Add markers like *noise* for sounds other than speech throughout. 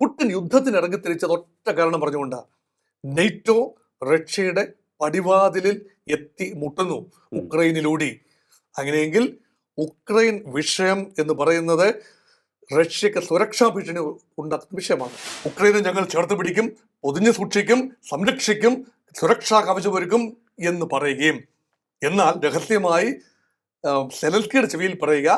Putin യുദ്ധത്തിന് ഇറങ്ങി തിരിച്ചത് ഒറ്റ കാരണം പറഞ്ഞുകൊണ്ടാണ് നെയ്റ്റോ റഷ്യയുടെ പടിവാതിലിൽ എത്തി മുട്ടുന്നു ഉക്രൈനിലൂടി. അങ്ങനെയെങ്കിൽ ഉക്രൈൻ വിഷയം എന്ന് പറയുന്നത് റഷ്യക്ക് സുരക്ഷാ ഭീഷണി ഉണ്ടാക്കുന്ന വിഷയമാണ്. ഉക്രൈനെ ഞങ്ങൾ ചേർത്ത് പിടിക്കും പൊതിഞ്ഞു സൂക്ഷിക്കും സംരക്ഷിക്കും സുരക്ഷാ കവചമൊരുക്കും എന്ന് പറയുകയും. എന്നാൽ രഹസ്യമായി സെലൽക്കിയുടെ സെലൻസ്കിയുടെ ചെവിയിൽ പറയുക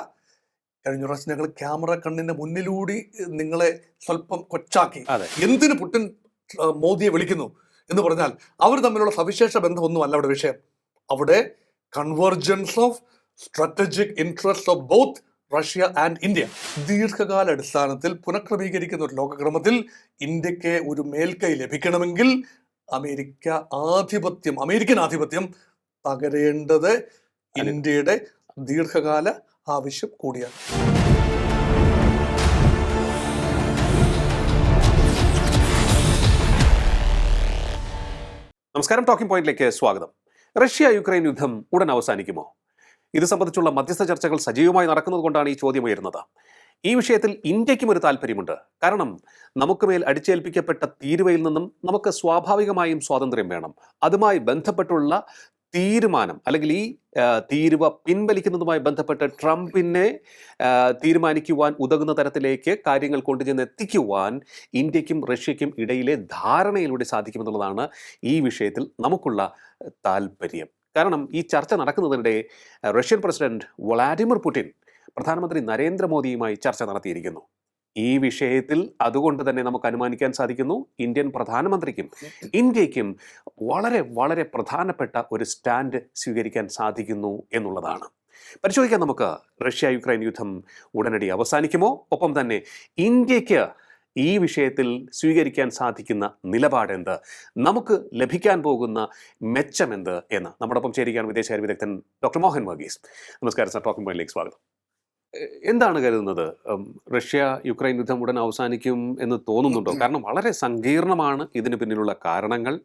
കഴിഞ്ഞ പ്രാവശ്യം ഞങ്ങൾ ക്യാമറ കണ്ണിന്റെ മുന്നിലൂടി നിങ്ങളെ സ്വല്പം കൊച്ചാക്കി. എന്തിനു പുട്ടിൻ മോദിയെ വിളിക്കുന്നു എന്ന് പറഞ്ഞാൽ അവർ തമ്മിലുള്ള സവിശേഷ ബന്ധമൊന്നുമല്ല അവിടെ വിഷയം. അവിടെ convergence of strategic interest of both Russia and India ദീർഘകാല അടിസ്ഥാനത്തിൽ പുനഃക്രമീകരിക്കുന്ന ഒരു ലോകക്രമത്തിൽ ഇന്ത്യയ്ക്ക് ഒരു മേൽക്കൈ ലഭിക്കണമെങ്കിൽ അമേരിക്ക ആധിപത്യം അമേരിക്കൻ ആധിപത്യം തകരേണ്ടത് ഇന്ത്യയുടെ ദീർഘകാല ആവശ്യം കൂടിയാണ്. നമസ്കാരം. ടോക്കിംഗ് പോയിന്റിലേക്ക് സ്വാഗതം. റഷ്യ യുക്രൈൻ യുദ്ധം ഉടൻ അവസാനിക്കുമോ? ഇത് സംബന്ധിച്ചുള്ള മധ്യസ്ഥ ചർച്ചകൾ സജീവമായി നടക്കുന്നത് കൊണ്ടാണ് ഈ ചോദ്യം ഉയരുന്നത്. ഈ വിഷയത്തിൽ ഇന്ത്യക്കും ഒരു താല്പര്യമുണ്ട്. കാരണം നമുക്ക് മേൽ അടിച്ചേൽപ്പിക്കപ്പെട്ട തീരുവയിൽ നിന്നും നമുക്ക് സ്വാഭാവികമായും സ്വാതന്ത്ര്യം വേണം. അതുമായി ബന്ധപ്പെട്ടുള്ള തീരുമാനം അല്ലെങ്കിൽ ഈ തീരുവ പിൻവലിക്കുന്നതുമായി ബന്ധപ്പെട്ട് ട്രംപിനെ തീരുമാനിക്കുവാൻ ഉതകുന്ന തരത്തിലേക്ക് കാര്യങ്ങൾ കൊണ്ടുചെന്ന് എത്തിക്കുവാൻ ഇന്ത്യക്കും റഷ്യയ്ക്കും ഇടയിലെ ധാരണയിലൂടെ സാധിക്കുമെന്നുള്ളതാണ് ഈ വിഷയത്തിൽ നമുക്കുള്ള താല്പര്യം കാരണം ഈ ചർച്ച നടക്കുന്നതിനിടെ റഷ്യൻ പ്രസിഡന്റ് വ്ളാഡിമിർ പുടിൻ പ്രധാനമന്ത്രി നരേന്ദ്രമോദിയുമായി ചർച്ച നടത്തിയിരിക്കുന്നു. ഈ വിഷയത്തിൽ അതുകൊണ്ട് തന്നെ നമുക്ക് അനുമാനിക്കാൻ സാധിക്കുന്നു ഇന്ത്യൻ പ്രധാനമന്ത്രിക്കും ഇന്ത്യക്കും വളരെ വളരെ പ്രധാനപ്പെട്ട ഒരു സ്റ്റാൻഡ് സ്വീകരിക്കാൻ സാധിക്കുന്നു എന്നുള്ളതാണ്. പരിശോധിക്കാം നമുക്ക്. റഷ്യ യുക്രൈൻ യുദ്ധം ഉടനടി അവസാനിക്കുമോ? ഒപ്പം തന്നെ ഇന്ത്യയ്ക്ക് ഈ വിഷയത്തിൽ സ്വീകരിക്കാൻ സാധിക്കുന്ന നിലപാടെന്ത്? നമുക്ക് ലഭിക്കാൻ പോകുന്ന മെച്ചമെന്ത് എന്ന്. നമ്മോടൊപ്പം ചേരുകയാണ് വിദേശകാര്യ വിദഗ്ധൻ ഡോക്ടർ മോഹൻ വർഗീസ്. നമസ്കാരം സർ. ടോക്കിംഗ് പോയിന്റിലേക്ക് സ്വാഗതം. എന്താണ് കരുതുന്നത്? റഷ്യ യുക്രൈൻ യുദ്ധം ഉടൻ അവസാനിക്കും എന്ന് തോന്നുന്നുണ്ടോ? കാരണം വളരെ സങ്കീർണമാണ് ഇതിന് പിന്നിലുള്ള കാരണങ്ങൾ.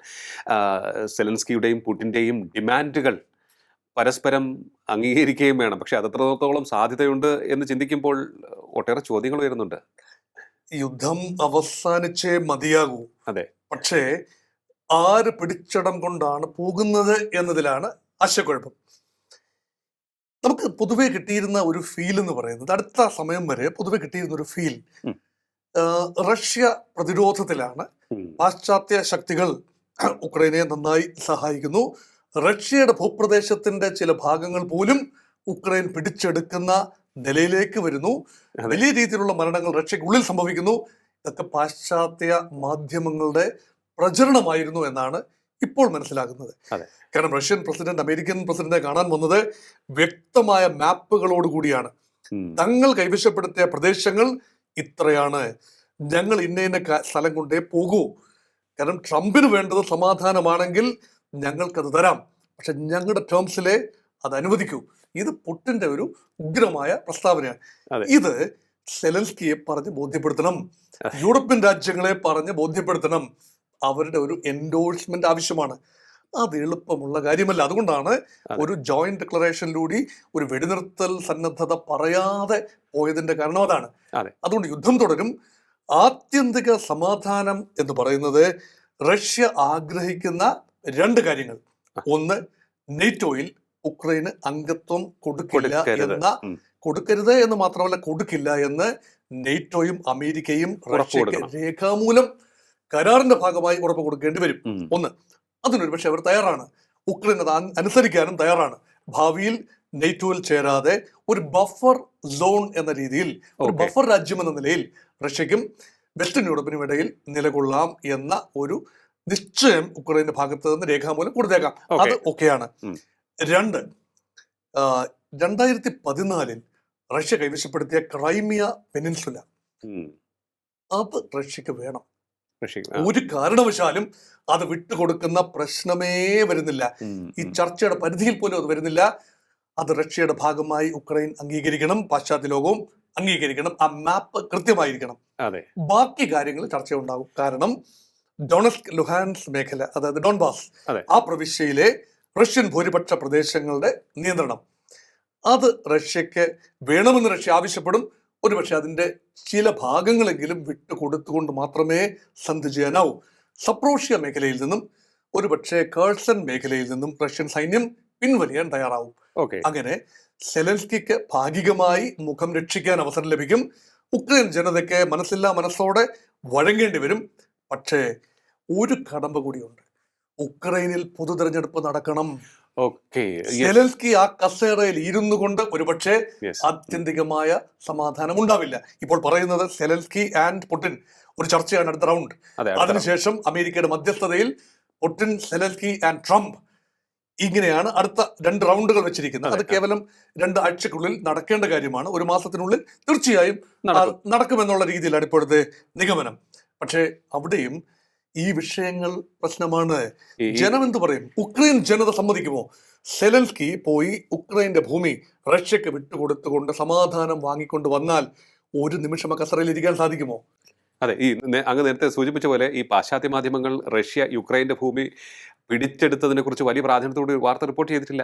സെലൻസ്കിയുടെയും പുടിന്റെയും ഡിമാൻഡുകൾ പരസ്പരം അംഗീകരിക്കുകയും വേണം. പക്ഷെ അത് എത്രത്തോളം സാധ്യതയുണ്ട് എന്ന് ചിന്തിക്കുമ്പോൾ ഒട്ടേറെ ചോദ്യങ്ങൾ വരുന്നുണ്ട് യുദ്ധം അവസാനിച്ചേ മതിയാകൂ. അതെ. പക്ഷേ ആര് പിടിച്ചടം കൊണ്ടാണ് പോകുന്നത് എന്നതിലാണ് ആശയക്കുഴപ്പം. നമുക്ക് പൊതുവെ കിട്ടിയിരുന്ന ഒരു ഫീൽ എന്ന് പറയുന്നത് അടുത്ത സമയം വരെ പൊതുവെ കിട്ടിയിരുന്ന ഒരു ഫീൽ റഷ്യ പ്രതിരോധത്തിലാണ് പാശ്ചാത്യ ശക്തികൾ ഉക്രൈനെ നന്നായി സഹായിക്കുന്നു. റഷ്യയുടെ ഭൂപ്രദേശത്തിന്റെ ചില ഭാഗങ്ങൾ പോലും ഉക്രൈൻ പിടിച്ചെടുക്കുന്ന നിലയിലേക്ക് വരുന്നു. വലിയ രീതിയിലുള്ള മരണങ്ങൾ റഷ്യക്കുള്ളിൽ സംഭവിക്കുന്നു. ഇതൊക്കെ പാശ്ചാത്യ മാധ്യമങ്ങളുടെ പ്രചരണമായിരുന്നു എന്നാണ് ഇപ്പോൾ മനസ്സിലാകുന്നത്. കാരണം റഷ്യൻ പ്രസിഡന്റ് അമേരിക്കൻ പ്രസിഡന്റിനെ കാണാൻ വന്നത് വ്യക്തമായ മാപ്പുകളോട് കൂടിയാണ്. തങ്ങൾ കൈവശപ്പെടുത്തിയ പ്രദേശങ്ങൾ ഇത്രയാണ്. ഞങ്ങൾ ഇന്ന ഇന്ന സ്ഥലം കൊണ്ടേ പോകൂ. കാരണം ട്രംപിന് വേണ്ടത് സമാധാനമാണെങ്കിൽ ഞങ്ങൾക്കത് തരാം. പക്ഷെ ഞങ്ങളുടെ ടേംസിലെ അത് അനുവദിക്കൂ. ഇത് പുട്ടിന്റെ ഒരു ഉഗ്രമായ പ്രസ്താവനയാണ്. ഇത് സെലൻസ്കിയെ പറഞ്ഞ് ബോധ്യപ്പെടുത്തണം. യൂറോപ്യൻ രാജ്യങ്ങളെ പറഞ്ഞ് ബോധ്യപ്പെടുത്തണം. അവരുടെ ഒരു എൻഡോഴ്സ്മെന്റ് ആവശ്യമാണ്. അത് എളുപ്പമുള്ള കാര്യമല്ല. അതുകൊണ്ടാണ് ഒരു ജോയിന്റ് ഡിക്ലറേഷനിലൂടെ ഒരു വെടിനിർത്തൽ സന്നദ്ധത പറയാതെ പോയതിന്റെ കാരണം അതാണ്. അതുകൊണ്ട് യുദ്ധം തുടരും. ആത്യന്തിക സമാധാനം എന്ന് പറയുന്നത് റഷ്യ ആഗ്രഹിക്കുന്ന രണ്ട് കാര്യങ്ങൾ. ഒന്ന് നെയ്റ്റോയിൽ ഉക്രൈന് അംഗത്വം കൊടുക്കില്ല എന്ന കൊടുക്കരുത് എന്ന് മാത്രമല്ല കൊടുക്കില്ല എന്ന് നെയ്റ്റോയും അമേരിക്കയും റഷ്യക്ക് രേഖാമൂലം കരാറിന്റെ ഭാഗമായി ഉറപ്പ് കൊടുക്കേണ്ടി വരും. ഒന്ന് അതിനൊരു പക്ഷെ അവർ തയ്യാറാണ്. ഉക്രൈൻ അത് അനുസരിക്കാനും തയ്യാറാണ്. ഭാവിയിൽ നെയ്റ്റോയിൽ ചേരാതെ ഒരു ബഫർ സോൺ എന്ന രീതിയിൽ ഒരു ബഫർ രാജ്യം എന്ന നിലയിൽ റഷ്യക്കും വെസ്റ്റേൺ യൂറോപ്പിനും ഇടയിൽ നിലകൊള്ളാം എന്ന ഒരു നിശ്ചയം ഉക്രൈന്റെ ഭാഗത്ത് നിന്ന് രേഖാമൂലം കൊടുത്തേക്കാം. അത് ഒക്കെയാണ്. രണ്ട് രണ്ടായിരത്തി പതിനാലിൽ റഷ്യ കൈവശപ്പെടുത്തിയ ക്രൈമിയ പെനിൻസുല. അത് റഷ്യക്ക് വേണം. ഒരു കാരണവശാലും അത് വിട്ടുകൊടുക്കുന്ന പ്രശ്നമേ വരുന്നില്ല. ഈ ചർച്ചയുടെ പരിധിയിൽ പോലും അത് വരുന്നില്ല. അത് റഷ്യയുടെ ഭാഗമായി ഉക്രൈൻ അംഗീകരിക്കണം പാശ്ചാത്യ ലോകവും അംഗീകരിക്കണം ആ മാപ്പ് കൃത്യമായിരിക്കണം. അതെ. ബാക്കി കാര്യങ്ങൾ ചർച്ച ഉണ്ടാകും കാരണം ഡൊണസ്ക് ലുഹാൻസ് മേഖല അതായത് ഡോൺബാസ് ആ പ്രവിശ്യയിലെ റഷ്യൻ ഭൂരിപക്ഷ പ്രദേശങ്ങളുടെ നിയന്ത്രണം. അത് റഷ്യക്ക് വേണമെന്ന് റഷ്യ ആവശ്യപ്പെടും. ഒരുപക്ഷെ അതിന്റെ ചില ഭാഗങ്ങളെങ്കിലും വിട്ടുകൊടുത്തുകൊണ്ട് മാത്രമേ സന്ധി ചെയ്യാനാവൂ. സപ്രോഷ്യ മേഖലയിൽ നിന്നും ഒരുപക്ഷെ കേഴ്സൺ മേഖലയിൽ നിന്നും റഷ്യൻ സൈന്യം പിൻവലിയാൻ തയ്യാറാവും. അങ്ങനെ സെലൻസ്കിക്ക് ഭാഗികമായി മുഖം രക്ഷിക്കാൻ അവസരം ലഭിക്കും. ഉക്രൈൻ ജനതയ്ക്ക് മനസ്സില്ലാ മനസ്സോടെ വഴങ്ങേണ്ടി വരും. പക്ഷേ ഒരു കടമ്പ കൂടിയുണ്ട്. ഉക്രൈനിൽ പൊതു തെരഞ്ഞെടുപ്പ് നടക്കണം. സെലൻസ്കി ആ കസേറയിൽ ഇരുന്നു കൊണ്ട് ഒരുപക്ഷെ ആത്യന്തികമായ സമാധാനം ഉണ്ടാവില്ല. ഇപ്പോൾ പറയുന്നത് സെലൻസ്കി ആൻഡ് പുടിൻ ഒരു ചർച്ചയാണ് അടുത്ത റൗണ്ട്. അതിനുശേഷം അമേരിക്കയുടെ മധ്യസ്ഥതയിൽ പുടിൻ സെലൻസ്കി ആൻഡ് ട്രംപ് ഇങ്ങനെയാണ് അടുത്ത രണ്ട് റൗണ്ടുകൾ വെച്ചിരിക്കുന്നത്. അത് കേവലം രണ്ട് ആഴ്ചക്കുള്ളിൽ നടക്കേണ്ട കാര്യമാണ്. ഒരു മാസത്തിനുള്ളിൽ തീർച്ചയായും നടക്കുമെന്നുള്ള രീതിയിലാണ് ഇപ്പോഴത്തെ നിഗമനം. പക്ഷേ അവിടെയും ഈ വിഷയങ്ങൾ പ്രശ്നമാണ്. ജനം എന്ത് പറയും? ഉക്രൈൻ ജനത സമ്മതിക്കുമോ? സെലൻസ്കി പോയി ഉക്രൈന്റെ ഭൂമി റഷ്യക്ക് വിട്ടുകൊടുത്തുകൊണ്ട് സമാധാനം വാങ്ങിക്കൊണ്ട് വന്നാൽ ഒരു നിമിഷം കസറയിൽ ഇരിക്കാൻ സാധിക്കുമോ? അതെ ഈ അങ്ങ് നേരത്തെ സൂചിപ്പിച്ച പോലെ ഈ പാശ്ചാത്യ മാധ്യമങ്ങൾ റഷ്യ യുക്രൈന്റെ ഭൂമി പിടിച്ചെടുത്തതിനെ കുറിച്ച് വലിയ പ്രാധാന്യത്തോട് വാർത്ത റിപ്പോർട്ട് ചെയ്തിട്ടില്ല.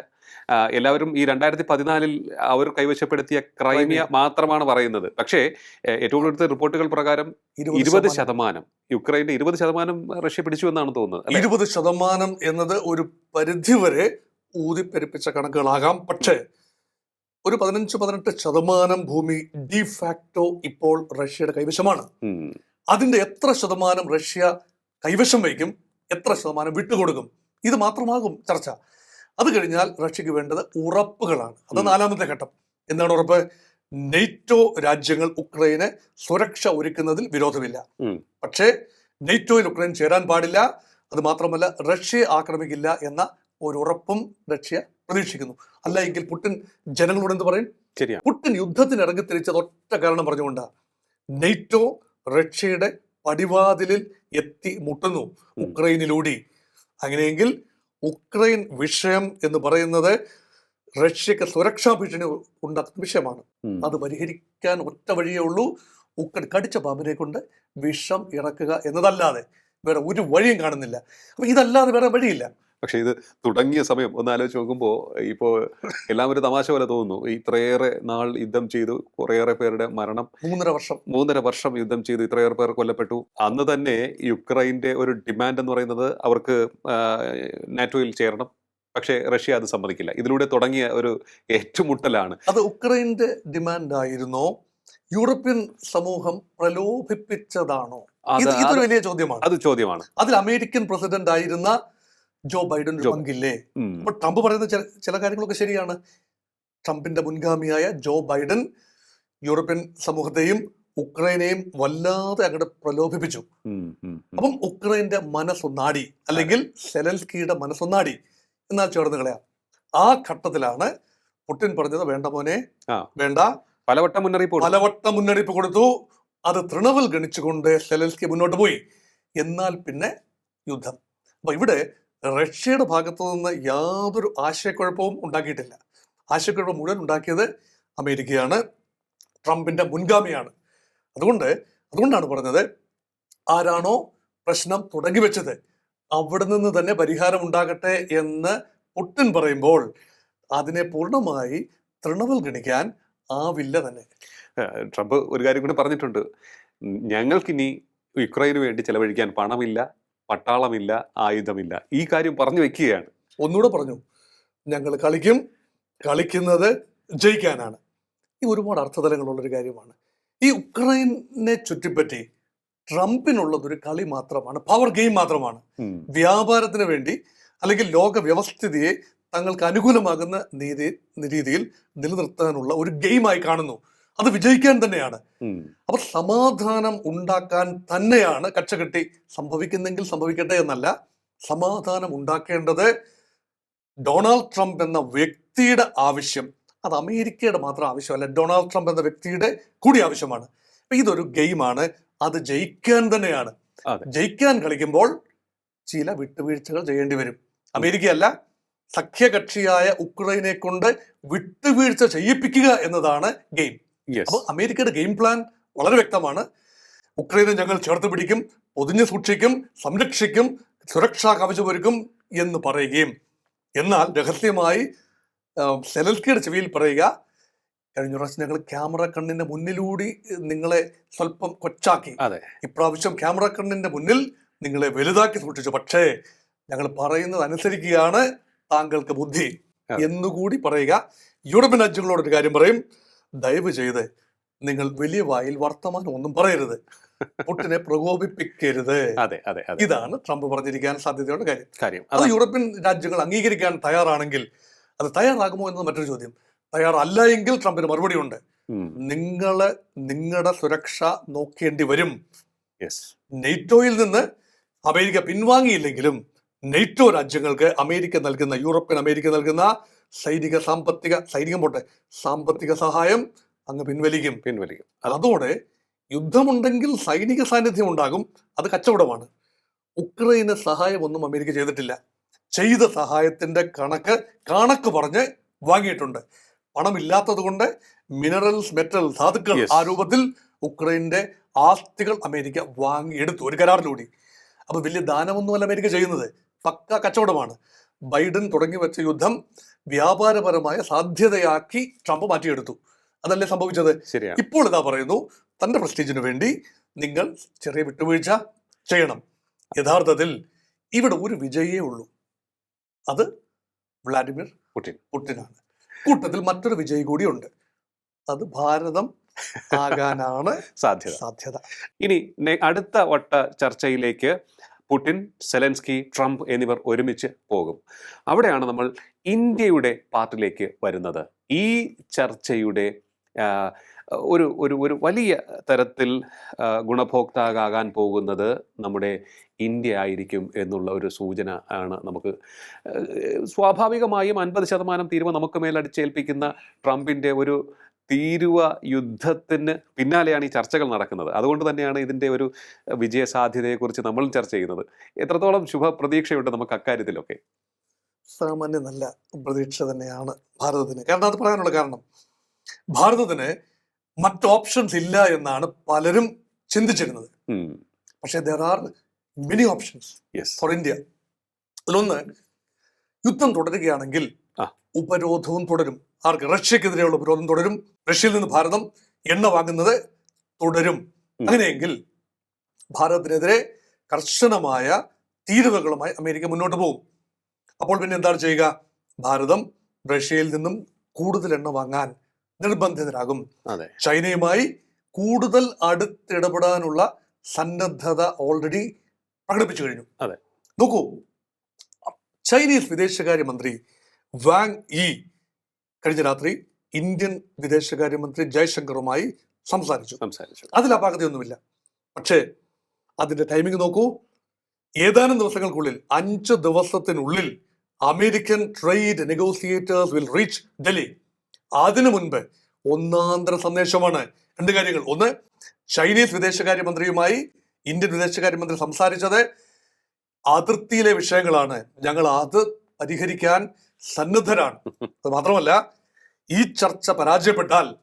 എല്ലാവരും ഈ രണ്ടായിരത്തി പതിനാലിൽ അവർ കൈവശപ്പെടുത്തിയ ക്രൈമിയ. മാത്രമാണ് പറയുന്നത്. പക്ഷേ ഏറ്റവും കൂടുതൽ റിപ്പോർട്ടുകൾ പ്രകാരം ഇരുപത് ശതമാനം. യുക്രൈന്റെ ഇരുപത് ശതമാനം റഷ്യ പിടിച്ചു എന്നാണ് തോന്നുന്നത് ഇരുപത് ശതമാനം എന്നത് ഒരു പരിധിവരെ ഊതിപ്പെരുപ്പിച്ച കണക്കുകളാകാം. പക്ഷേ ഒരു പതിനഞ്ച് പതിനെട്ട് ശതമാനം ഭൂമി ഡിഫാക്ടോ ഇപ്പോൾ റഷ്യയുടെ കൈവശമാണ്. അതിന്റെ എത്ര ശതമാനം റഷ്യ കൈവശം വയ്ക്കും എത്ര ശതമാനം വിട്ടുകൊടുക്കും? ഇത് മാത്രമാകും ചർച്ച. അത് കഴിഞ്ഞാൽ റഷ്യക്ക് വേണ്ടത് ഉറപ്പുകളാണ്. അത് നാലാമത്തെ ഘട്ടം. എന്താണ് ഉറപ്പ്? നെയ്റ്റോ രാജ്യങ്ങൾ ഉക്രൈനെ സുരക്ഷ ഒരുക്കുന്നതിൽ വിരോധമില്ല. പക്ഷേ നെയ്റ്റോയിൽ ഉക്രൈൻ ചേരാൻ പാടില്ല. അത് മാത്രമല്ല റഷ്യയെ ആക്രമിക്കില്ല എന്ന ഒരു ഉറപ്പും റഷ്യ പ്രതീക്ഷിക്കുന്നു. അല്ല എങ്കിൽ പുട്ടിൻ ജനങ്ങളോട് എന്ത് പറയും? പുട്ടിൻ യുദ്ധത്തിന് ഇറങ്ങിത്തിരിച്ചത് ഒറ്റ കാരണം പറഞ്ഞുകൊണ്ടാണ് നെയ്റ്റോ റഷ്യയുടെ പടിവാതിലിൽ എത്തി മുട്ടുന്നു. ഉക്രൈനിലൂടെ. അങ്ങനെയെങ്കിൽ ഉക്രൈൻ വിഷയം എന്ന് പറയുന്നത് റഷ്യക്ക് സുരക്ഷാ ഭീഷണി ഉണ്ടാക്കുന്ന വിഷയമാണ്. അത് പരിഹരിക്കാൻ ഒറ്റ വഴിയേ ഉള്ളൂ. ഉക്രൈൻ കടിച്ച പാമ്പിനെ കൊണ്ട് വിഷം ഇറക്കുക എന്നതല്ലാതെ വേറെ ഒരു വഴിയും കാണുന്നില്ല. അപ്പൊ ഇതല്ലാതെ വേറെ വഴിയില്ല. പക്ഷെ ഇത് തുടങ്ങിയ സമയം ഒന്ന് ആലോചിച്ച് നോക്കുമ്പോൾ ഇപ്പോൾ എല്ലാം ഒരു തമാശ പോലെ തോന്നുന്നു. ഇത്രയേറെ നാൾ യുദ്ധം ചെയ്തു കുറേയേറെ പേരുടെ മരണം. മൂന്നര വർഷം. മൂന്നര വർഷം യുദ്ധം ചെയ്തു ഇത്രയേറെ പേർ കൊല്ലപ്പെട്ടു. അന്ന് തന്നെ യുക്രൈന്റെ ഒരു ഡിമാൻഡ് എന്ന് പറയുന്നത് അവർക്ക് നാറ്റോയിൽ ചേരണം. പക്ഷേ റഷ്യ അത് സമ്മതിക്കില്ല. ഇതിലൂടെ തുടങ്ങിയ ഒരു ഏറ്റുമുട്ടലാണ്. അത് ഉക്രൈന്റെ ഡിമാൻഡ് ആയിരുന്നോ യൂറോപ്യൻ സമൂഹം പ്രലോഭിപ്പിച്ചതാണോ? ഇത് ഇതൊരു വലിയ ചോദ്യമാണ്. അത് ചോദ്യമാണ്. അതിൽ അമേരിക്കൻ പ്രസിഡന്റ് ആയിരുന്ന ജോ ബൈഡൻ ഒരു പങ്കില്ലേ? അപ്പൊ അപ്പോൾ ട്രംപ് പറയുന്ന ചില ചില കാര്യങ്ങളൊക്കെ ശരിയാണ്. ട്രംപിന്റെ മുൻഗാമിയായ ജോ ബൈഡൻ യൂറോപ്യൻ സമൂഹത്തെയും ഉക്രൈനെയും വല്ലാതെ അങ്ങോട്ട് പ്രലോഭിപ്പിച്ചു. അപ്പം ഉക്രൈന്റെ മനസ്സൊന്നാടി അല്ലെങ്കിൽ സെലൻസ്കിയുടെ മനസ്സൊന്നാടി എന്നാൽ ചേർന്ന് കളയാം. ആ ഘട്ടത്തിലാണ് പുട്ടിൻ പറഞ്ഞത് വേണ്ട മോനെ വേണ്ട. പലവട്ട മുന്നറിയിപ്പ് പലവട്ടം മുന്നറിയിപ്പ് കൊടുത്തു. അത് തൃണവൽ ഗണിച്ചുകൊണ്ട് സെലൻസ്കി മുന്നോട്ട് പോയി. എന്നാൽ പിന്നെ യുദ്ധം. അപ്പൊ ഇവിടെ റഷ്യയുടെ ഭാഗത്തു നിന്ന് യാതൊരു ആശയക്കുഴപ്പവും ഉണ്ടാക്കിയിട്ടില്ല. ആശയക്കുഴപ്പം മുഴുവൻ ഉണ്ടാക്കിയത് അമേരിക്കയാണ്. ട്രംപിന്റെ മുൻഗാമിയാണ്. അതുകൊണ്ട് അതുകൊണ്ടാണ് പറഞ്ഞത് ആരാണോ പ്രശ്നം തുടങ്ങി വെച്ചത് അവിടെ നിന്ന് തന്നെ പരിഹാരം ഉണ്ടാകട്ടെ എന്ന് പുട്ടിൻ പറയുമ്പോൾ അതിനെ പൂർണമായി തൃണവൽ ഗണിക്കാൻ ആവില്ല തന്നെ. ട്രംപ് ഒരു കാര്യം കൂടി പറഞ്ഞിട്ടുണ്ട്. ഞങ്ങൾക്കിനി യുക്രൈന് വേണ്ടി ചെലവഴിക്കാൻ പണമില്ല. പട്ടാളമില്ല ആയുധമില്ല. ഈ കാര്യം പറഞ്ഞു വെക്കുകയാണ്. ഒന്നുകൂടെ പറഞ്ഞു. ഞങ്ങൾ കളിക്കും കളിക്കുന്നത് ജയിക്കാനാണ്. ഈ ഒരുപാട് അർത്ഥതലങ്ങളുള്ളൊരു കാര്യമാണ്. ഈ ഉക്രൈനെ ചുറ്റിപ്പറ്റി ട്രംപിനുള്ളതൊരു കളി മാത്രമാണ് പവർ ഗെയിം മാത്രമാണ്. വ്യാപാരത്തിന് വേണ്ടി അല്ലെങ്കിൽ ലോക വ്യവസ്ഥിതിയെ തങ്ങൾക്ക് അനുകൂലമാകുന്ന നീതി രീതിയിൽ നിലനിർത്താനുള്ള ഒരു ഗെയിമായി കാണുന്നു. അത് വിജയിക്കാൻ തന്നെയാണ്. അപ്പൊ സമാധാനം ഉണ്ടാക്കാൻ തന്നെയാണ് കച്ചകെട്ടി സംഭവിക്കുന്നെങ്കിൽ സംഭവിക്കട്ടെ എന്നല്ല. സമാധാനം ഉണ്ടാക്കേണ്ടത് ഡൊണാൾഡ് ട്രംപ് എന്ന വ്യക്തിയുടെ ആവശ്യം. അത് അമേരിക്കയുടെ മാത്രം ആവശ്യമല്ല ഡൊണാൾഡ് ട്രംപ് എന്ന വ്യക്തിയുടെ കൂടി ആവശ്യമാണ്. ഇതൊരു ഗെയിമാണ്. അത് ജയിക്കാൻ തന്നെയാണ്. ജയിക്കാൻ കളിക്കുമ്പോൾ ചില വിട്ടുവീഴ്ചകൾ ചെയ്യേണ്ടി വരും. അമേരിക്കയല്ല സഖ്യകക്ഷിയായ ഉക്രൈനെ കൊണ്ട് വിട്ടുവീഴ്ച ചെയ്യിപ്പിക്കുക എന്നതാണ് ഗെയിം. അപ്പോൾ അമേരിക്കയുടെ ഗെയിം പ്ലാൻ വളരെ വ്യക്തമാണ്. ഉക്രൈനെ ഞങ്ങൾ ചേർത്ത് പിടിക്കും പൊതിഞ്ഞു സൂക്ഷിക്കും സംരക്ഷിക്കും സുരക്ഷാ കവചമൊരുക്കും എന്ന് പറയുകയും. എന്നാൽ രഹസ്യമായി സെലൽക്കിയുടെ ചെവിയിൽ പറയുക കഴിഞ്ഞ പ്രാവശ്യം ഞങ്ങൾ ക്യാമറ കണ്ണിന്റെ മുന്നിലൂടി നിങ്ങളെ സ്വല്പം കൊച്ചാക്കി. ഇപ്രാവശ്യം ക്യാമറ കണ്ണിന്റെ മുന്നിൽ നിങ്ങളെ വലുതാക്കി സൂക്ഷിച്ചു. പക്ഷേ ഞങ്ങൾ പറയുന്നത് അനുസരിക്കുകയാണ് താങ്കൾക്ക് ബുദ്ധി. എന്നുകൂടി പറയുക. യൂറോപ്യൻ രാജ്യങ്ങളോട് ഒരു കാര്യം പറയും. ദയവ് ചെയ്ത് നിങ്ങൾ വലിയ വായിൽ വർത്തമാനം ഒന്നും പറയരുത്. പുട്ടിനെ പ്രകോപിപ്പിക്കരുത്. അതെ അതെ ഇതാണ് ട്രംപ് പറഞ്ഞിരിക്കാൻ സാധ്യതയുള്ള കാര്യം. കാര്യം. അത് യൂറോപ്യൻ രാജ്യങ്ങൾ അംഗീകരിക്കാൻ തയ്യാറാണെങ്കിൽ അത് തയ്യാറാകുമോ എന്നത് മറ്റൊരു ചോദ്യം. തയ്യാറല്ല എങ്കിൽ ട്രംപിന് മറുപടിയുണ്ട് ഉണ്ട്. നിങ്ങൾ നിങ്ങളുടെ സുരക്ഷ നോക്കേണ്ടി വരും. നെയ്റ്റോയിൽ നിന്ന് അമേരിക്ക പിൻവാങ്ങിയില്ലെങ്കിലും നെയ്റ്റോ രാജ്യങ്ങൾക്ക് അമേരിക്ക നൽകുന്ന യൂറോപ്യൻ അമേരിക്ക നൽകുന്ന സൈനിക സാമ്പത്തിക സൈനികം പോട്ടെ. സാമ്പത്തിക സഹായം അങ്ങ് പിൻവലിക്കും. പിൻവലിക്കും. അതോടെ യുദ്ധമുണ്ടെങ്കിൽ സൈനിക സാന്നിധ്യം ഉണ്ടാകും. അത് കച്ചവടമാണ്. ഉക്രൈന് സഹായമൊന്നും അമേരിക്ക ചെയ്തിട്ടില്ല. ചെയ്ത സഹായത്തിന്റെ കണക്ക് കണക്ക് പറഞ്ഞ് വാങ്ങിയിട്ടുണ്ട്. പണമില്ലാത്തത് കൊണ്ട് മിനറൽസ് മെറ്റൽ ധാതുക്കൾ ആ രൂപത്തിൽ ഉക്രൈന്റെ ആസ്തികൾ അമേരിക്ക വാങ്ങിയെടുത്തു ഒരു കരാറിലൂടെ. അപ്പൊ വലിയ ദാനമൊന്നുമല്ല അമേരിക്ക ചെയ്യുന്നത്. പക്ക കച്ചവടമാണ്. ബൈഡൻ തുടങ്ങി വെച്ച യുദ്ധം വ്യാപാരപരമായ സാധ്യതയാക്കി ട്രംപ് മാറ്റിയെടുത്തു. അതല്ലേ സംഭവിച്ചത്? ശരിയാണ്. ഇപ്പോൾ ഇതാ പറയുന്നു തന്റെ പ്രസ്റ്റീജിന് വേണ്ടി നിങ്ങൾ ചെറിയ വിട്ടുവീഴ്ച ചെയ്യണം. യഥാർത്ഥത്തിൽ ഇവിടെ ഒരു വിജയേ ഉള്ളൂ. അത് വ്ളാഡിമിർ പുടിൻ. പുടിനാണ്. കൂട്ടത്തിൽ മറ്റൊരു വിജയി കൂടിയുണ്ട് അത് ഭാരതം ആകാനാണ് *laughs* സാധ്യത. സാധ്യത. ഇനി അടുത്ത വട്ട ചർച്ചയിലേക്ക് പുടിൻ സെലൻസ്കി ട്രംപ് എന്നിവർ ഒരുമിച്ച് പോകും. അവിടെയാണ് നമ്മൾ ഇന്ത്യയുടെ പാർട്ടിലേക്ക് വരുന്നത്. ഈ ചർച്ചയുടെ ഒരു ഒരു ഒരു വലിയ തരത്തിൽ ഗുണഭോക്താകാൻ പോകുന്നത് നമ്മുടെ ഇന്ത്യ ആയിരിക്കും എന്നുള്ള ഒരു സൂചന ആണ് നമുക്ക് സ്വാഭാവികമായും അൻപത് ശതമാനം തീരുവ നമുക്ക് മേൽ അടിച്ചേൽപ്പിക്കുന്ന ട്രംപിന്റെ ഒരു തീരുവ യുദ്ധത്തിന് പിന്നാലെയാണ് ഈ ചർച്ചകൾ നടക്കുന്നത്. അതുകൊണ്ട് തന്നെയാണ് ഇതിന്റെ ഒരു വിജയസാധ്യതയെക്കുറിച്ച് നമ്മളും ചർച്ച ചെയ്യുന്നത്. എത്രത്തോളം ശുഭപ്രതീക്ഷയുണ്ട് നമുക്ക് അക്കാര്യത്തിലൊക്കെ? സാമാന്യ നല്ല പ്രതീക്ഷ തന്നെയാണ് ഭാരതത്തിന്. കാരണം അത് പറയാനുള്ള കാരണം ഭാരതത്തിന് മറ്റ് ഓപ്ഷൻസ് ഇല്ല എന്നാണ് പലരും ചിന്തിച്ചിരുന്നത്. പക്ഷേ there are many options for India അതിലൊന്ന് യുദ്ധം തുടരുകയാണെങ്കിൽ ഉപരോധവും തുടരും. ആർക്ക്? റഷ്യക്കെതിരെയുള്ള ഉപരോധം തുടരും. റഷ്യയിൽ നിന്ന് ഭാരതം എണ്ണ വാങ്ങുന്നത് തുടരും. അങ്ങനെയെങ്കിൽ ഭാരതത്തിനെതിരെ കർശനമായ തീരുവകളുമായി അമേരിക്ക മുന്നോട്ട് പോകും. അപ്പോൾ പിന്നെ എന്താണ് ചെയ്യുക? ഭാരതം റഷ്യയിൽ നിന്നും കൂടുതൽ എണ്ണ വാങ്ങാൻ നിർബന്ധിതരാകും. ചൈനയുമായി കൂടുതൽ അടുത്തിടപെടാനുള്ള സന്നദ്ധത ഓൾറെഡി പ്രകടിപ്പിച്ചു കഴിഞ്ഞു. അതെ. നോക്കൂ ചൈനീസ് വിദേശകാര്യമന്ത്രി വാങ് ഇ കഴിഞ്ഞ രാത്രി ഇന്ത്യൻ വിദേശകാര്യമന്ത്രി ജയശങ്കറുമായി സംസാരിച്ചു. സംസാരിച്ചു. അതിൽ അപാകതയൊന്നുമില്ല. പക്ഷേ അതിന്റെ ടൈമിംഗ് നോക്കൂ. ഏതാനും ദിവസങ്ങൾക്കുള്ളിൽ അഞ്ച് ദിവസത്തിനുള്ളിൽ American trade negotiators will reach Delhi അതിനു മുൻപ് ഒന്നാന്തര സന്ദേശമാണ്. രണ്ട് കാര്യങ്ങൾ. ഒന്ന് ചൈനീസ് വിദേശകാര്യമന്ത്രിയുമായി ഇന്ത്യൻ വിദേശകാര്യമന്ത്രി സംസാരിച്ചത് അതിർത്തിയിലെ വിഷയങ്ങളാണ്. ഞങ്ങൾ അത് പരിഹരിക്കാൻ സന്നദ്ധരാണ്. അത് മാത്രമല്ല ഈ ചർച്ച പരാജയപ്പെട്ടാൽ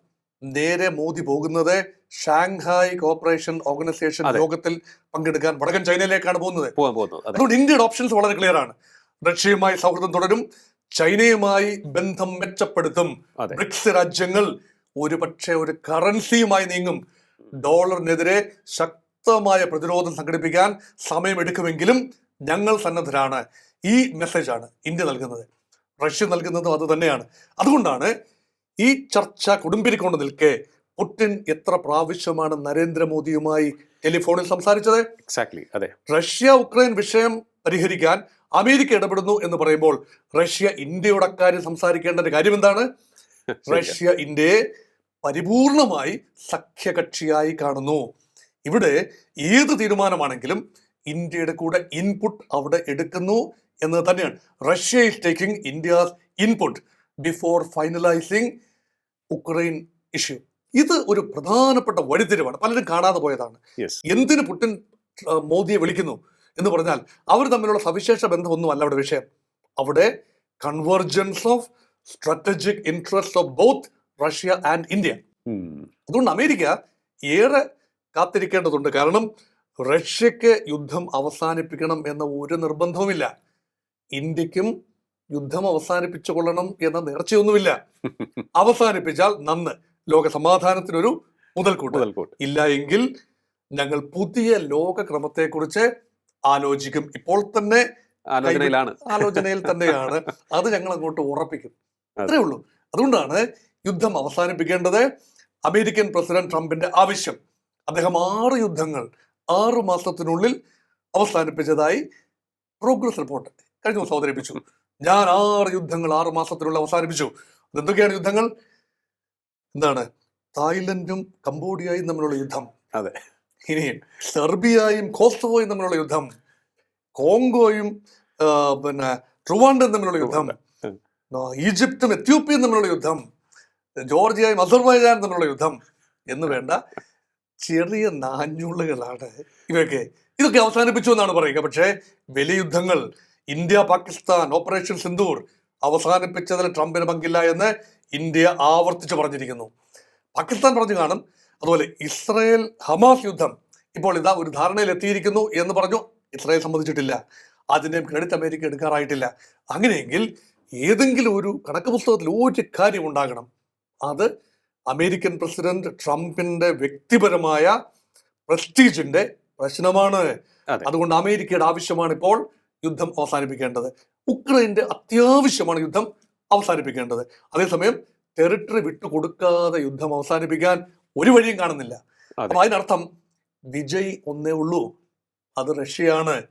നേരെ മോദി പോകുന്നത് ഷാങ്ഹായ് കോപ്പറേഷൻ ഓർഗനൈസേഷൻ. യോഗത്തിൽ പങ്കെടുക്കാൻ വടക്കൻ ചൈനയിലേക്കാണ് പോകുന്നത്. അതുകൊണ്ട് ഇന്ത്യയുടെ ഓപ്ഷൻസ് വളരെ ക്ലിയർ ആണ്. റഷ്യയുമായി സൗഹൃദം തുടരും ചൈനയുമായി ബന്ധം മെച്ചപ്പെടുത്തും. ബ്രിക്സ് രാജ്യങ്ങൾ ഒരുപക്ഷെ ഒരു കറൻസിയുമായി നീങ്ങും. ഡോളറിനെതിരെ ശക്തമായ പ്രതിരോധം സംഘടിപ്പിക്കാൻ സമയമെടുക്കുമെങ്കിലും ഞങ്ങൾ സന്നദ്ധരാണ്. ഈ മെസ്സേജാണ് ഇന്ത്യ നൽകുന്നത്. റഷ്യ നൽകുന്നതും അത് തന്നെയാണ്. അതുകൊണ്ടാണ് ഈ ചർച്ച കൊടുമ്പിരിക്കൊണ്ട് നിൽക്കെ പുടിൻ എത്ര പ്രാവശ്യമാണ് നരേന്ദ്രമോദിയുമായി ടെലിഫോണിൽ സംസാരിച്ചത്? എക്സാക്ട്ലി അതെ. റഷ്യ ഉക്രൈൻ വിഷയം പരിഹരിക്കാൻ അമേരിക്ക ഇടപെടുന്നു എന്ന് പറയുമ്പോൾ റഷ്യ ഇന്ത്യയുടെ കാര്യം സംസാരിക്കേണ്ട ഒരു കാര്യം എന്താണ് *laughs* റഷ്യ ഇന്ത്യയെ പരിപൂർണമായി സഖ്യകക്ഷിയായി കാണുന്നു. ഇവിടെ ഏത് തീരുമാനമാണെങ്കിലും ഇന്ത്യയുടെ കൂടെ ഇൻപുട്ട് അവിടെ എടുക്കുന്നു എന്ന് തന്നെയാണ്. Russia is taking India's input before finalising Ukraine issue ഇത് ഒരു പ്രധാനപ്പെട്ട വഴിത്തിരിവാണ്. പലരും കാണാതെ പോയതാണ്. എന്തിന് പുട്ടിൻ മോദിയെ വിളിക്കുന്നു? എന്ന് പറഞ്ഞാൽ അവർ തമ്മിലുള്ള സവിശേഷ ബന്ധമൊന്നും അല്ല അവിടെ വിഷയം. അവിടെ convergence of strategic interest of both Russia and India അതുകൊണ്ട് അമേരിക്ക ഏറെ കാത്തിരിക്കേണ്ടതുണ്ട്. കാരണം റഷ്യക്ക് യുദ്ധം അവസാനിപ്പിക്കണം എന്ന ഒരു നിർബന്ധവുമില്ല. ഇന്ത്യക്കും യുദ്ധം അവസാനിപ്പിച്ചു കൊള്ളണം എന്ന നേർച്ചയൊന്നുമില്ല. *laughs* അവസാനിപ്പിച്ചാൽ നന്ന് ലോക സമാധാനത്തിനൊരു മുതൽക്കൂട്ട്. മുതൽക്കൂട്ട്. ഇല്ല എങ്കിൽ ഞങ്ങൾ പുതിയ ലോകക്രമത്തെക്കുറിച്ച് ആലോചിക്കും. ഇപ്പോൾ തന്നെ ആലോചനയിലാണ്. ആലോചനയിൽ തന്നെയാണ്. അത് ഞങ്ങൾ അങ്ങോട്ട് ഉറപ്പിക്കും. അതെ. അത്രേ ഉള്ളൂ. അതുകൊണ്ടാണ് യുദ്ധം അവസാനിപ്പിക്കേണ്ടത്. അമേരിക്കൻ പ്രസിഡന്റ് ട്രംപിന്റെ ആവശ്യം. അദ്ദേഹം ആറ് യുദ്ധങ്ങൾ ആറു മാസത്തിനുള്ളിൽ അവസാനിപ്പിച്ചതായി പ്രോഗ്രസ് റിപ്പോർട്ട് കഴിഞ്ഞ ദിവസം അവതരിപ്പിച്ചു. ഞാൻ ആറ് യുദ്ധങ്ങൾ ആറു മാസത്തിനുള്ളിൽ അവസാനിപ്പിച്ചു. അതെന്തൊക്കെയാണ് യുദ്ധങ്ങൾ? എന്താണ്? തായ്ലൻഡും കംബോഡിയയും തമ്മിലുള്ള യുദ്ധം. അതെ. ഇനി സെർബിയയും കോസ്റ്റോയും തമ്മിലുള്ള യുദ്ധം കോങ്കോയും പിന്നെ ട്രുവാൻഡും തമ്മിലുള്ള യുദ്ധം. ഈജിപ്തും എത്യോപ്യയും തമ്മിലുള്ള യുദ്ധം ജോർജിയയും അസർബൈജാനും തമ്മിലുള്ള യുദ്ധം എന്ന് വേണ്ട ചെറിയ നാഞ്ഞുള്ളുകളാണ് ഇവയൊക്കെ. ഇതൊക്കെ അവസാനിപ്പിച്ചു എന്നാണ് പറയുക. പക്ഷേ വലിയ യുദ്ധങ്ങൾ ഇന്ത്യ പാകിസ്ഥാൻ ഓപ്പറേഷൻ സിന്ധൂർ അവസാനിപ്പിച്ചതിൽ ട്രംപിന് പങ്കില്ല എന്ന് ഇന്ത്യ ആവർത്തിച്ച് പറഞ്ഞിരിക്കുന്നു. പാകിസ്ഥാൻ പറഞ്ഞു കാണും അതുപോലെ ഇസ്രയേൽ ഹമാസ് യുദ്ധം ഇപ്പോൾ ഇതാ ഒരു ധാരണയിൽ എത്തിയിരിക്കുന്നു എന്ന് പറഞ്ഞു. ഇസ്രയേൽ സംബന്ധിച്ചിട്ടില്ല അതിന്റെയും ക്രെഡിറ്റ് അമേരിക്ക എടുക്കാറായിട്ടില്ല. അങ്ങനെയെങ്കിൽ ഏതെങ്കിലും ഒരു കണക്ക് പുസ്തകത്തിൽ ഒരു കാര്യം ഉണ്ടാകണം. അത് അമേരിക്കൻ പ്രസിഡന്റ് ട്രംപിന്റെ വ്യക്തിപരമായ പ്രസ്റ്റീജിന്റെ പ്രശ്നമാണ്. അതുകൊണ്ട് അമേരിക്കയുടെ ആവശ്യമാണ് ഇപ്പോൾ യുദ്ധം അവസാനിപ്പിക്കേണ്ടത്. ഉക്രൈന്റെ അത്യാവശ്യമാണ് യുദ്ധം അവസാനിപ്പിക്കേണ്ടത്. അതേസമയം ടെറിട്ടറി വിട്ടുകൊടുക്കാതെ യുദ്ധം അവസാനിപ്പിക്കാൻ ഒരു വഴിയും കാണുന്നില്ല. അപ്പൊ അതിനർത്ഥം വിജയ് ഒന്നേ ഉള്ളൂ. അത് റഷ്യയാണ്.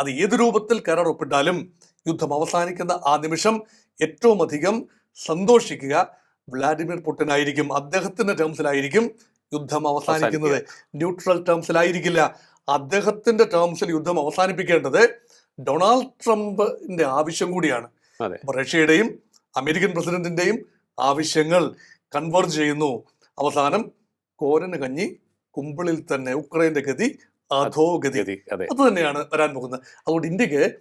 അത് ഏത് രൂപത്തിൽ കരാർ ഒപ്പിട്ടാലും യുദ്ധം അവസാനിക്കുന്ന ആ നിമിഷം ഏറ്റവും അധികം സന്തോഷിക്കുക വ്ളാഡിമിർ പുടിൻ ആയിരിക്കും അദ്ദേഹത്തിന്റെ ടേംസിലായിരിക്കും യുദ്ധം അവസാനിക്കുന്നത്. ന്യൂട്രൽ ടേംസിലായിരിക്കില്ല അദ്ദേഹത്തിന്റെ ടേംസിൽ യുദ്ധം അവസാനിപ്പിക്കേണ്ടത് ഡൊണാൾഡ് ട്രംപിന്റെ ആവശ്യം കൂടിയാണ്. റഷ്യയുടെയും അമേരിക്കൻ പ്രസിഡന്റിന്റെയും ആവശ്യങ്ങൾ കൺവേർജ് ചെയ്യുന്നു. അവസാനം കോരന് കഞ്ഞി കുമ്പിളിൽ തന്നെ ഉക്രൈന്റെ ഗതി അധോഗതി ഗതി. അതെ. അത് തന്നെയാണ് വരാൻ പോകുന്നത്. അതുകൊണ്ട് ഇന്ത്യയ്ക്ക്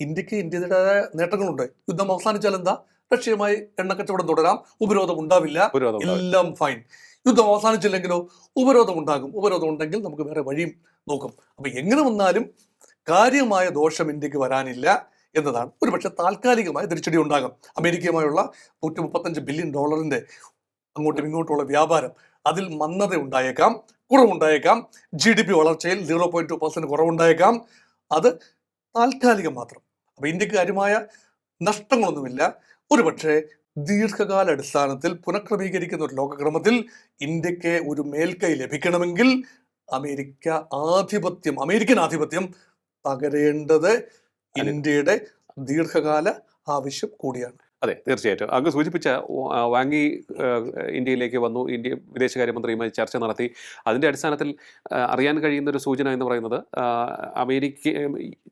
ഇന്ത്യയ്ക്ക് ഇന്ത്യയുടേതായ നേട്ടങ്ങളുണ്ട്. യുദ്ധം അവസാനിച്ചാൽ എന്താ? റഷ്യയുമായി എണ്ണക്കച്ചവടം തുടരാം. ഉപരോധം ഉണ്ടാവില്ല. എല്ലാം ഫൈൻ യുദ്ധം അവസാനിച്ചില്ലെങ്കിലോ ഉപരോധം ഉണ്ടാകും. ഉപരോധം ഉണ്ടെങ്കിൽ നമുക്ക് വേറെ വഴിയും നോക്കും. അപ്പൊ എങ്ങനെ വന്നാലും കാര്യമായ ദോഷം ഇന്ത്യയ്ക്ക് വരാനില്ല എന്നതാണ്. ഒരുപക്ഷെ താൽക്കാലികമായ തിരിച്ചടി ഉണ്ടാകും. അമേരിക്കയുമായുള്ള നൂറ്റി മുപ്പത്തഞ്ച് ബില്യൺ ഡോളറിന്റെ അങ്ങോട്ടും ഇങ്ങോട്ടുമുള്ള വ്യാപാരം അതിൽ മന്ദത ഉണ്ടായേക്കാം കുറവുണ്ടായേക്കാം ജി ഡി പി വളർച്ചയിൽ സീറോ പോയിന്റ് ടു പെർസെന്റ് കുറവുണ്ടായേക്കാം. അത് താൽക്കാലികം മാത്രം. അപ്പൊ ഇന്ത്യയ്ക്ക് കാര്യമായ നഷ്ടങ്ങളൊന്നുമില്ല. ഒരുപക്ഷെ ദീർഘകാല അടിസ്ഥാനത്തിൽ പുനഃക്രമീകരിക്കുന്ന ഒരു ലോകക്രമത്തിൽ ഇന്ത്യയ്ക്ക് ഒരു മേൽക്കൈ ലഭിക്കണമെങ്കിൽ അമേരിക്ക ആധിപത്യം അമേരിക്കൻ ആധിപത്യം തകരേണ്ടത് ഇന്ത്യയുടെ ദീർഘകാല ആവശ്യം കൂടിയാണ്. അതെ തീർച്ചയായിട്ടും. അങ്ങ് സൂചിപ്പിച്ച വാങ്ങി ഇന്ത്യയിലേക്ക് വന്നു ഇന്ത്യ വിദേശകാര്യമന്ത്രിയുമായി ചർച്ച നടത്തി. അതിന്റെ അടിസ്ഥാനത്തിൽ അറിയാൻ കഴിയുന്ന ഒരു സൂചന എന്ന് പറയുന്നത് അമേരിക്ക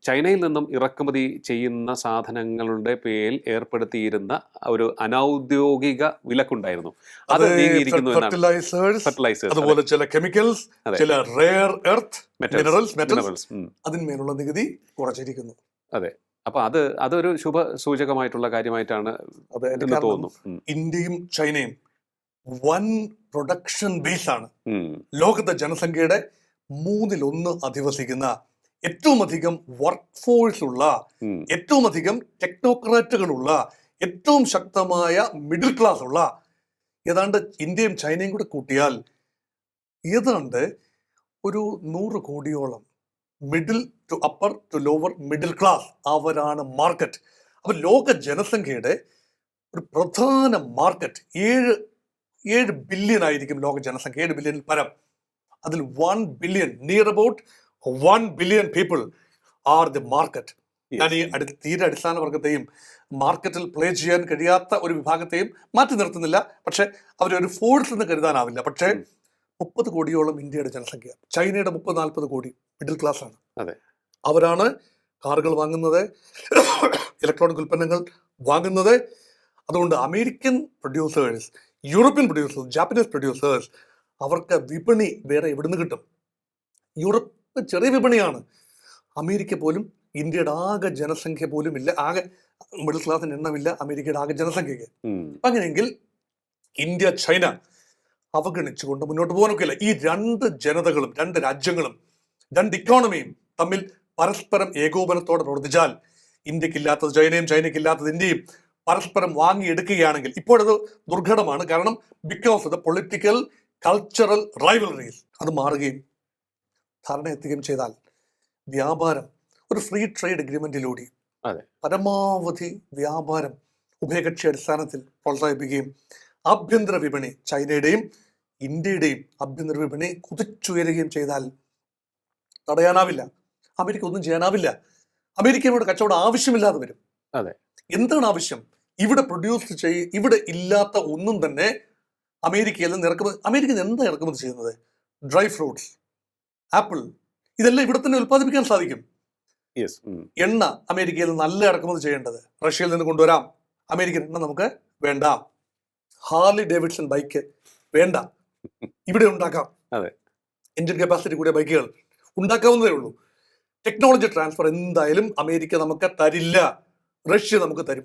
ചൈനയിൽ നിന്നും ഇറക്കുമതി ചെയ്യുന്ന സാധനങ്ങളുടെ പേരിൽ ഏർപ്പെടുത്തിയിരുന്ന ഒരു അനൗദ്യോഗിക വിലക്കുണ്ടായിരുന്നു. അത് നീങ്ങിയിരിക്കുന്നു എന്നാണ്. ഫെർട്ടിലൈസേഴ്സ് അതുപോലെ ചില കെമിക്കൽസ് ചില റെയർ എർത്ത് മിനറൽസ് മെറ്റൽസ് അതിന്മേലുള്ള നികുതി കുറച്ചിരിക്കുന്നു. അപ്പൊ അത് അതൊരു ശുഭ സൂചകമായിട്ടുള്ള കാര്യമായിട്ടാണ് തോന്നുന്നു ഇന്ത്യയും ചൈനയും വൻ പ്രൊഡക്ഷൻ ബേസ് ആണ് ലോകത്തെ ജനസംഖ്യയുടെ മൂന്നിലൊന്ന് അധിവസിക്കുന്ന ഏറ്റവും അധികം വർക്ക് ഫോഴ്സ് ഉള്ള ഏറ്റവും അധികം ടെക്നോക്രാറ്റുകളുള്ള ഏറ്റവും ശക്തമായ മിഡിൽ ക്ലാസ് ഉള്ള ഏതാണ്ട് ഇന്ത്യയും ചൈനയും കൂടെ കൂട്ടിയാൽ ഏതാണ്ട് ഒരു നൂറ് കോടിയോളം middle to upper to lower middle class അവരാണ് മാർക്കറ്റ് അപ്പൊ ലോക ജനസംഖ്യയുടെ ഒരു പ്രധാന മാർക്കറ്റ് ഏഴ് ഏഴ് ബില്യൺ ആയിരിക്കും ലോക ജനസംഖ്യ. ഏഴ് ബില്യണിൽ പരം. അതിൽ one billion near about one billion people are the market ഞാൻ ഈ അടി തീരെ അടിസ്ഥാന വർഗത്തെയും മാർക്കറ്റിൽ പ്ലേ ചെയ്യാൻ കഴിയാത്ത ഒരു വിഭാഗത്തെയും മാറ്റി നിർത്തുന്നില്ല. പക്ഷെ അവരൊരു ഒരു ഫോഴ്സ് എന്ന് കരുതാനാവില്ല. പക്ഷേ. മുപ്പത് കോടിയോളം ഇന്ത്യയുടെ ജനസംഖ്യ. ചൈനയുടെ മുപ്പത് നാൽപ്പത് കോടി മിഡിൽ ക്ലാസ് ആണ്. അതെ. അവരാണ് കാറുകൾ വാങ്ങുന്നത് ഇലക്ട്രോണിക് ഉൽപ്പന്നങ്ങൾ വാങ്ങുന്നത്. അതുകൊണ്ട് American producers European producers Japanese producers അവർക്ക് വിപണി വേറെ എവിടുന്ന് കിട്ടും? യൂറോപ്പ് ചെറിയ വിപണിയാണ്. അമേരിക്ക പോലും ഇന്ത്യയുടെ ആകെ ജനസംഖ്യ പോലും ഇല്ല. ആകെ മിഡിൽ ക്ലാസിന് എണ്ണമില്ല. അമേരിക്കയുടെ ആകെ ജനസംഖ്യയ്ക്ക്. അങ്ങനെയെങ്കിൽ ഇന്ത്യ ചൈന അവഗണിച്ചുകൊണ്ട് മുന്നോട്ട് പോകാനൊക്കെയില്ല ഈ രണ്ട് ജനതകളും രണ്ട് രാജ്യങ്ങളും രണ്ട് ഇക്കോണമിയും തമ്മിൽ പരസ്പരം ഏകോപനത്തോടെ പ്രവർത്തിച്ചാൽ ഇന്ത്യക്കില്ലാത്തത് ചൈനയും ചൈനയ്ക്കില്ലാത്തത് ഇന്ത്യയും പരസ്പരം വാങ്ങിയെടുക്കുകയാണെങ്കിൽ ഇപ്പോഴത് ദുർഘടമാണ് കാരണം because of the political cultural rivalries അത് മാറുകയും ധാരണ എത്തുകയും ചെയ്താൽ വ്യാപാരം ഒരു ഫ്രീ ട്രേഡ് അഗ്രിമെന്റിലൂടെ. പരമാവധി വ്യാപാരം ഉഭയകക്ഷി അടിസ്ഥാനത്തിൽ പ്രോത്സാഹിപ്പിക്കുകയും ആഭ്യന്തര വിപണി ചൈനയുടെയും ഇന്ത്യയുടെയും ആഭ്യന്തര വിപണി കുതിച്ചുയരുകയും ചെയ്താൽ തടയാനാവില്ല. അമേരിക്ക ഒന്നും ചെയ്യാനാവില്ല. അമേരിക്കയുടെ കച്ചവടം ആവശ്യമില്ലാതെ വരും. അതെ. എന്താണ് ആവശ്യം? ഇവിടെ പ്രൊഡ്യൂസ് ചെയ് ഇവിടെ ഇല്ലാത്ത ഒന്നും തന്നെ അമേരിക്കയിൽ നിന്ന് ഇറക്കുമതി അമേരിക്ക എന്താ ഇറക്കുമതി ചെയ്യുന്നത്? ഡ്രൈ ഫ്രൂട്ട്സ് ആപ്പിൾ ഇതെല്ലാം ഇവിടെ തന്നെ ഉൽപ്പാദിപ്പിക്കാൻ സാധിക്കും. എണ്ണ അമേരിക്കയിൽ നിന്ന് നല്ല ഇറക്കുമതി ചെയ്യേണ്ടത്. റഷ്യയിൽ നിന്ന് കൊണ്ടുവരാം. അമേരിക്കൻ എണ്ണ നമുക്ക് വേണ്ട. ഹാർലി ഡേവിഡ്സൺ ബൈക്ക് വേണ്ട. ഇവിടെ ഉണ്ടാക്കാം. അതെ. എഞ്ചിൻ കപ്പാസിറ്റി കൂടിയ ബൈക്കുകൾ ഉണ്ടാക്കാവുന്നതേ ഉള്ളൂ. ടെക്നോളജി ട്രാൻസ്ഫർ എന്തായാലും അമേരിക്ക നമുക്ക് തരില്ല. റഷ്യ നമുക്ക് തരും.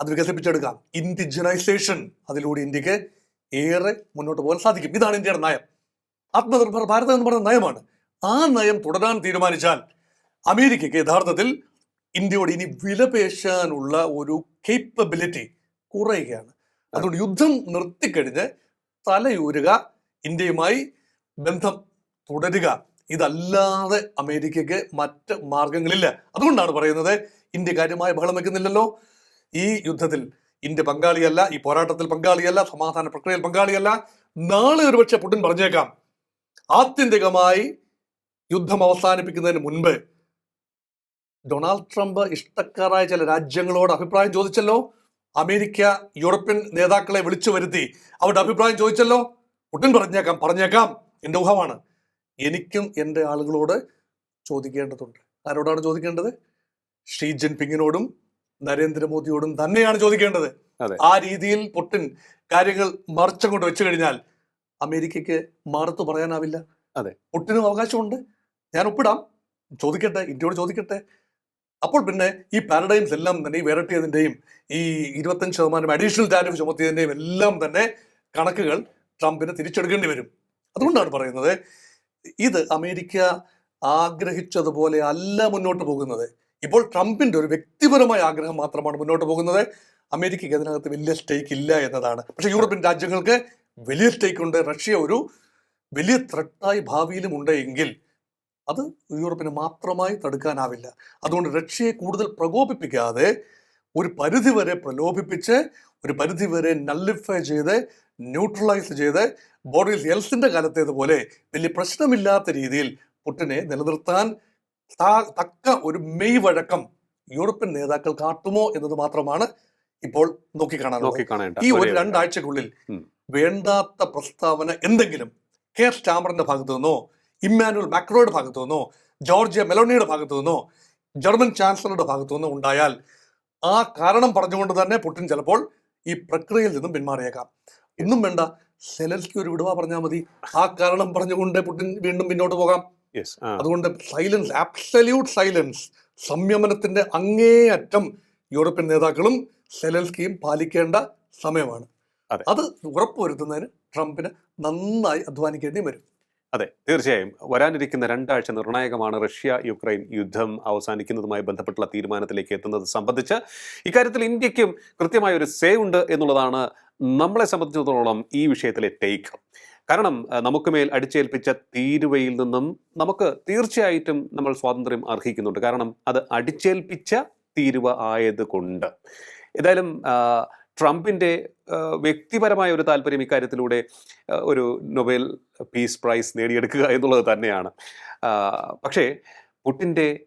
അത് വികസിപ്പിച്ചെടുക്കാം. ഇൻഡിജിനൈസേഷൻ അതിലൂടെ ഇന്ത്യയ്ക്ക് ഏറെ മുന്നോട്ട് പോകാൻ സാധിക്കും. ഇതാണ് ഇന്ത്യയുടെ നയം. ആത്മനിർഭർ ഭാരതം എന്ന് പറയുന്ന നയമാണ്. ആ നയം തുടരാൻ തീരുമാനിച്ചാൽ അമേരിക്കയ്ക്ക് യഥാർത്ഥത്തിൽ ഇന്ത്യയോട് ഇനി വിലപേശാനുള്ള ഒരു കേപ്പബിലിറ്റി കുറയുകയാണ്. അതുകൊണ്ട് യുദ്ധം നിർത്തിക്കഴിഞ്ഞ് തലയൂരുക ഇന്ത്യയുമായി ബന്ധം തുടരുക. ഇതല്ലാതെ അമേരിക്കയ്ക്ക് മറ്റ് മാർഗങ്ങളില്ല അതുകൊണ്ടാണ് പറയുന്നത് ഇന്ത്യ കാര്യമായ ബഹളം വെക്കുന്നില്ലല്ലോ. ഈ യുദ്ധത്തിൽ ഇന്ത്യ പങ്കാളിയല്ല ഈ പോരാട്ടത്തിൽ പങ്കാളിയല്ല സമാധാന പ്രക്രിയയിൽ പങ്കാളിയല്ല. നാളെ ഒരുപക്ഷെ പുടിൻ പറഞ്ഞേക്കാം. ആത്യന്തികമായി യുദ്ധം അവസാനിപ്പിക്കുന്നതിന് മുൻപ് ഡൊണാൾഡ് ട്രംപ് ഇഷ്ടക്കാരായ ചില രാജ്യങ്ങളോട് അഭിപ്രായം ചോദിച്ചല്ലോ. അമേരിക്ക യൂറോപ്യൻ നേതാക്കളെ വിളിച്ചു വരുത്തി അവരുടെ അഭിപ്രായം ചോദിച്ചല്ലോ. ഉടൻ പറഞ്ഞേക്കാം പറഞ്ഞേക്കാം. എന്റെ ഊഹമാണ്. എനിക്കും എന്റെ ആളുകളോട് ചോദിക്കേണ്ടതുണ്ട്. ആരോടാണ് ചോദിക്കേണ്ടത്? ഷീ ജിൻപിങ്ങിനോടും നരേന്ദ്രമോദിയോടും തന്നെയാണ് ചോദിക്കേണ്ടത്. ആ രീതിയിൽ പുട്ടിൻ കാര്യങ്ങൾ മറിച്ചങ്ങോട്ട് വെച്ചു കഴിഞ്ഞാൽ അമേരിക്കയ്ക്ക് മറുത്തു പറയാനാവില്ല. അതെ. പുട്ടിനും അവകാശമുണ്ട്. ഞാൻ ഒപ്പിടാം. ചോദിക്കട്ടെ ഇന്ത്യയോട് ചോദിക്കട്ടെ. അപ്പോൾ പിന്നെ ഈ പാരഡൈംസ് എല്ലാം തന്നെ ഈ വിരട്ടിയതിന്റെയും ഈ ഇരുപത്തഞ്ച് ശതമാനം അഡീഷണൽ ടാരിഫ് ചുമത്തിയതിന്റെയും എല്ലാം തന്നെ കണക്കുകൾ ട്രംപിന് തിരിച്ചെടുക്കേണ്ടി വരും. അതുകൊണ്ടാണ് പറയുന്നത് ഇത് അമേരിക്ക ആഗ്രഹിച്ചതുപോലെ അല്ല മുന്നോട്ട് പോകുന്നത്. ഇപ്പോൾ ട്രംപിന്റെ ഒരു വ്യക്തിപരമായ ആഗ്രഹം മാത്രമാണ് മുന്നോട്ട് പോകുന്നത്. അമേരിക്കയ്ക്ക് അതിനകത്ത് വലിയ സ്റ്റേക്ക് ഇല്ല എന്നതാണ്. പക്ഷെ യൂറോപ്യൻ രാജ്യങ്ങൾക്ക് വലിയ സ്റ്റേക്ക് ഉണ്ട്. റഷ്യ ഒരു വലിയ ത്രട്ടായി ഭാവിയിലും ഉണ്ട് എങ്കിൽ അത് യൂറോപ്പിന് മാത്രമായി തടുക്കാനാവില്ല. അതുകൊണ്ട് റഷ്യയെ കൂടുതൽ പ്രകോപിപ്പിക്കാതെ ഒരു പരിധിവരെ പ്രലോഭിപ്പിച്ച് ഒരു പരിധിവരെ നല്ലിഫൈ ചെയ്ത് ന്യൂട്രലൈസ് ചെയ്ത് ബോറിസ് എൽസിന്റെ കാലത്തേതുപോലെ വലിയ പ്രശ്നമില്ലാത്ത രീതിയിൽ പുട്ടിനെ നിലനിർത്താൻ തക്ക ഒരു മെയ് വഴക്കം യൂറോപ്യൻ നേതാക്കൾ കാട്ടുമോ എന്നത് മാത്രമാണ് ഇപ്പോൾ നോക്കിക്കാണാൻ ഈ ഒരു ഒരേ- രണ്ടാഴ്ചക്കുള്ളിൽ വേണ്ടാത്ത പ്രസ്താവന എന്തെങ്കിലും കെ സ്റ്റാമറിന്റെ ഭാഗത്തു നിന്നോ ഇമ്മാനുവൽ മാക്രോയുടെ ഭാഗത്തു നിന്നോ ജോർജിയ മെലോണിയുടെ ഭാഗത്തു നിന്നോ ജർമ്മൻ ചാൻസലറുടെ ഭാഗത്തു നിന്നോ ഉണ്ടായാൽ ആ കാരണം പറഞ്ഞുകൊണ്ട് തന്നെ പുടിൻ ചിലപ്പോൾ ഈ പ്രക്രിയയിൽ നിന്നും പിന്മാറിയേക്കാം. ഇന്നും വേണ്ട. സെലൻസ്കി ഒരു വിടുവ പറഞ്ഞാൽ മതി. ആ കാരണം പറഞ്ഞുകൊണ്ട് പുടിൻ വീണ്ടും പിന്നോട്ട് പോകാം. അതുകൊണ്ട് സൈലൻസ് ആബ്സല്യൂട്ട് സൈലൻസ് സംയമനത്തിന്റെ അങ്ങേയറ്റം യൂറോപ്യൻ നേതാക്കളും സെലൻസ്കിയും പാലിക്കേണ്ട സമയമാണ്. അതെ. അത് ഉറപ്പുവരുത്തുന്നതിന് ട്രംപിന് നന്നായി അധ്വാനിക്കേണ്ടി വരും. അതെ തീർച്ചയായും. വരാനിരിക്കുന്ന രണ്ടാഴ്ച നിർണായകമാണ് റഷ്യ യുക്രൈൻ യുദ്ധം അവസാനിക്കുന്നതുമായി ബന്ധപ്പെട്ടുള്ള തീരുമാനത്തിലേക്ക് എത്തുന്നത് സംബന്ധിച്ച് ഇക്കാര്യത്തിൽ ഇന്ത്യക്കും കൃത്യമായ ഒരു സേ ഉണ്ട് എന്നുള്ളതാണ് നമ്മളെ സംബന്ധിച്ചിടത്തോളം ഈ വിഷയത്തിലെ ടേക്ക് കാരണം നമുക്ക് മേൽ അടിച്ചേൽപ്പിച്ച തീരുവയിൽ നിന്നും നമുക്ക് തീർച്ചയായിട്ടും നമ്മൾ സ്വാതന്ത്ര്യം അർഹിക്കുന്നുണ്ട്. കാരണം അത് അടിച്ചേൽപ്പിച്ച തീരുവ ആയതുകൊണ്ട്. ഏതായാലും ട്രംപിന്റെ വ്യക്തിപരമായ ഒരു താല്പര്യം ഇക്കാര്യത്തിലൂടെ ഒരു നൊബേൽ പീസ് പ്രൈസ് നേടിയെടുക്കുക എന്നുള്ളത് തന്നെയാണ്. പക്ഷേ പുട്ടിന്റെ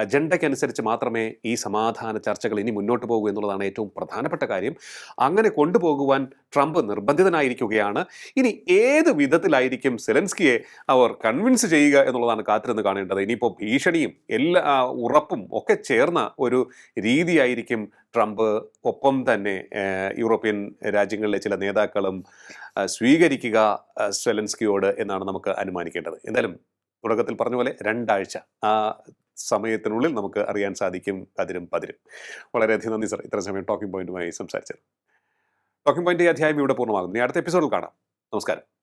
അജണ്ടയ്ക്കനുസരിച്ച് മാത്രമേ ഈ സമാധാന ചർച്ചകൾ ഇനി മുന്നോട്ട് പോകൂ എന്നുള്ളതാണ് ഏറ്റവും പ്രധാനപ്പെട്ട കാര്യം. അങ്ങനെ കൊണ്ടുപോകുവാൻ ട്രംപ് നിർബന്ധിതനായിരിക്കുകയാണ്. ഇനി ഏത് വിധത്തിലായിരിക്കും സെലൻസ്കിയെ അവർ കൺവിൻസ് ചെയ്യുക എന്നുള്ളതാണ് കാത്തിരുന്ന് കാണേണ്ടത്. ഇനിയിപ്പോൾ ഭീഷണിയും എല്ലാ ഉറപ്പും ഒക്കെ ചേർന്ന ഒരു രീതിയായിരിക്കും ട്രംപ് ഒപ്പം തന്നെ യൂറോപ്യൻ രാജ്യങ്ങളിലെ ചില നേതാക്കളും സ്വീകരിക്കുക സെലൻസ്കിയോട് എന്നാണ് നമുക്ക് അനുമാനിക്കേണ്ടത്. എന്തായാലും തുടക്കത്തിൽ പറഞ്ഞ പോലെ രണ്ടാഴ്ച ആ സമയത്തിനുള്ളിൽ നമുക്ക് അറിയാൻ സാധിക്കും അതിരും പതിരും. വളരെയധികം നന്ദി സർ. ഇത്ര സമയം ടോക്കിംഗ് പോയിന്റുമായി സംസാരിച്ചത് ടോക്കിംഗ് പോയിന്റ് ഈ അധ്യായം ഇവിടെ പൂർണമാകുന്നു. അടുത്ത എപ്പിസോഡിൽ കാണാം. നമസ്കാരം.